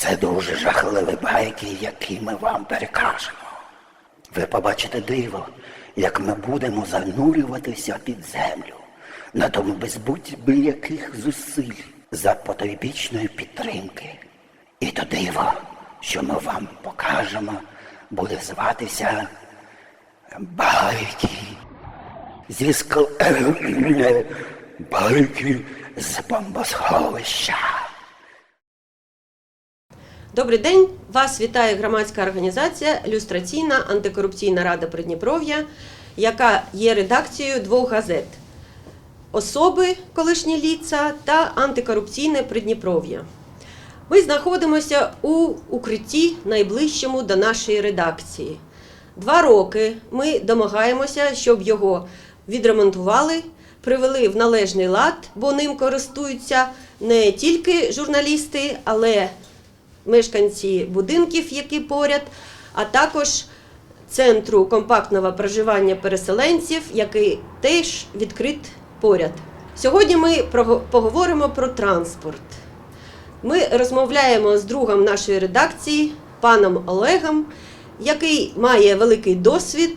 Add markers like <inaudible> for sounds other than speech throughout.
Це дуже жахливі байки, які ми вам перекажемо. Ви побачите диво, як ми будемо занурюватися під землю, на тому без будь-яких зусиль за потойбічної підтримки. І то диво, що ми вам покажемо, буде зватися байки зі скл... <coughs> байки з бомбосховища. Добрий день! Вас вітає громадська організація Люстраційна антикорупційна рада Придніпров'я, яка є редакцією двох газет Особи колишні ліца та антикорупційне Придніпров'я. Ми знаходимося у укритті найближчому до нашої редакції. Два роки ми домагаємося, щоб його відремонтували, привели в належний лад, бо ним користуються не тільки журналісти, але мешканці будинків, які поряд, а також центру компактного проживання переселенців, який теж відкрит поряд. Сьогодні ми поговоримо про транспорт. Ми розмовляємо з другом нашої редакції, паном Олегом, який має великий досвід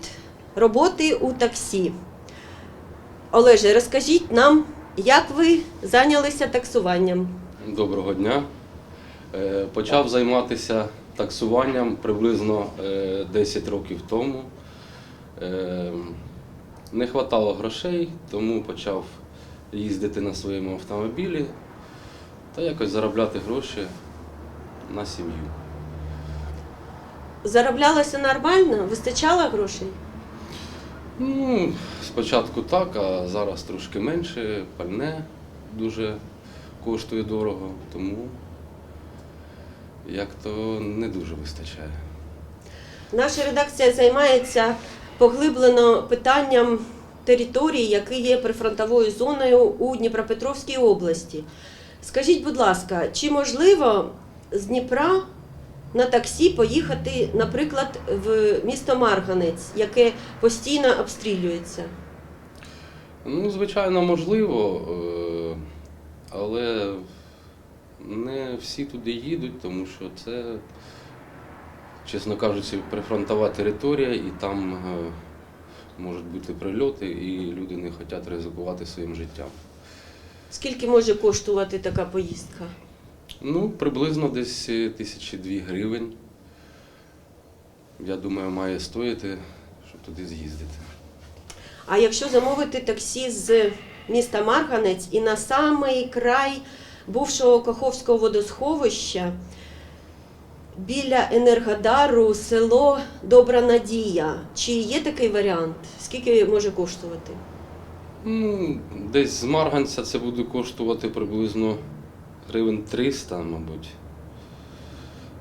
роботи у таксі. Олеже, розкажіть нам, як ви зайнялися таксуванням? Доброго дня. Е, Почав займатися таксуванням приблизно е, 10 років тому. Е, Не вистачало грошей, тому почав їздити на своєму автомобілі та якось заробляти гроші на сім'ю. Зароблялося нормально? Вистачало грошей? Ну, спочатку так, а зараз трошки менше, пальне дуже коштує дорого, тому як то не дуже вистачає. Наша редакція займається поглиблено питанням території, які є прифронтовою зоною у Дніпропетровській області. Скажіть, будь ласка, чи можливо з Дніпра на таксі поїхати, наприклад, в місто Марганець, яке постійно обстрілюється? Ну, звичайно, можливо, е, але не всі туди їдуть, тому що це, чесно кажучи, прифронтова територія, і там е, можуть бути прильоти, і люди не хочуть ризикувати своїм життям. Скільки може коштувати така поїздка? Ну, приблизно десь е, тисячі дві гривень. Я думаю, має стоїти, щоб туди з'їздити. А якщо замовити таксі з міста Марганець і на самий край бувшого Каховського водосховища біля Енергодару село Добра Надія. Чи є такий варіант? Скільки може коштувати? Ну, десь з Марганця це буде коштувати приблизно гривень 300, мабуть.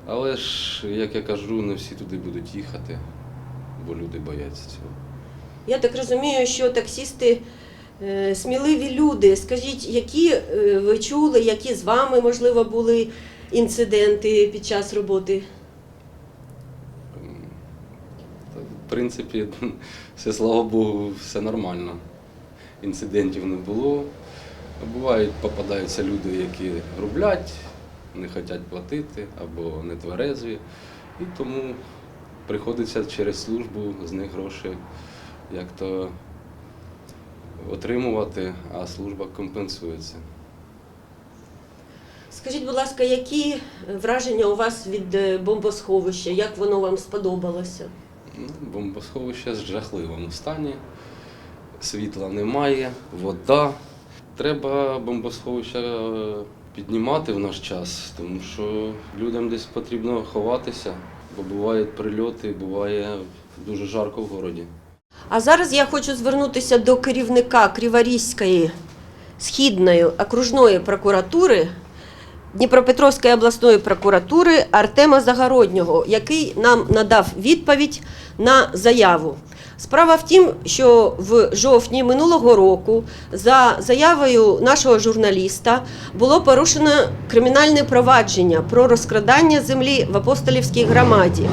Але ж, як я кажу, не всі туди будуть їхати, бо люди бояться цього. Я так розумію, що таксісти сміливі люди. Скажіть, які е, ви чули, які з вами, можливо, були інциденти під час роботи? В принципі, <laughs> все, слава Богу, все нормально. Інцидентів не було. Бувають, попадаються люди, які рублять, не хочуть платити або не тверезві. І тому приходиться через службу з них гроші як то отримувати, а служба компенсується. Скажіть, будь ласка, які враження у вас від е, бомбосховища? Як воно вам сподобалося? Ну, Бомбосховище в жахливому стані, світла немає, вода. Треба бомбосховища е, піднімати в наш час, тому що людям десь потрібно ховатися, бо бувають прильоти, буває дуже жарко в городі. А зараз я хочу звернутися до керівника Криворізької східної окружної прокуратури Дніпропетровської обласної прокуратури Артема Загороднього, який нам надав відповідь на заяву. Справа в тім, що в жовтні минулого року за заявою нашого журналіста було порушено кримінальне провадження про розкрадання землі в апостолівській громаді.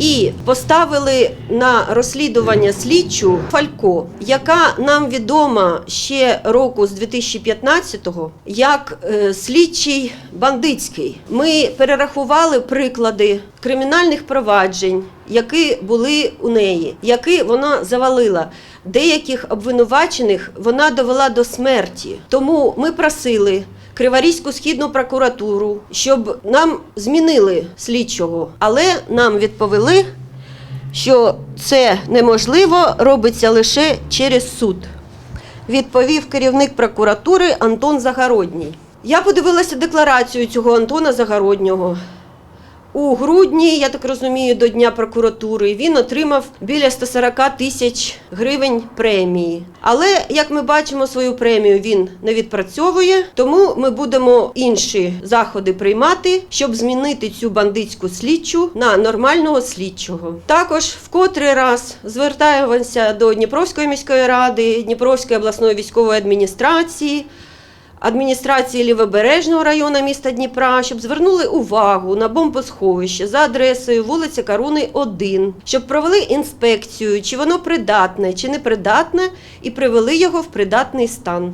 І поставили на розслідування слідчу Фалько, яка нам відома ще року з 2015-го як е, слідчий бандитський. Ми перерахували приклади кримінальних проваджень, які були у неї, які вона завалила. Деяких обвинувачених вона довела до смерті. Тому ми просили Криворізьку східну прокуратуру, щоб нам змінили слідчого, але нам відповіли, що це неможливо, робиться лише через суд. Відповів керівник прокуратури Антон Загородній. Я подивилася декларацію цього Антона Загороднього. У грудні, я так розумію, до Дня прокуратури він отримав біля 140 тисяч гривень премії. Але як ми бачимо, свою премію він не відпрацьовує, тому ми будемо інші заходи приймати, щоб змінити цю бандитську слідчу на нормального слідчого. Також в котрий раз звертаємося до Дніпровської міської ради, Дніпровської обласної військової адміністрації адміністрації Лівобережного району міста Дніпра, щоб звернули увагу на бомбосховище за адресою вулиця Каруни 1, щоб провели інспекцію, чи воно придатне, чи не придатне, і привели його в придатний стан.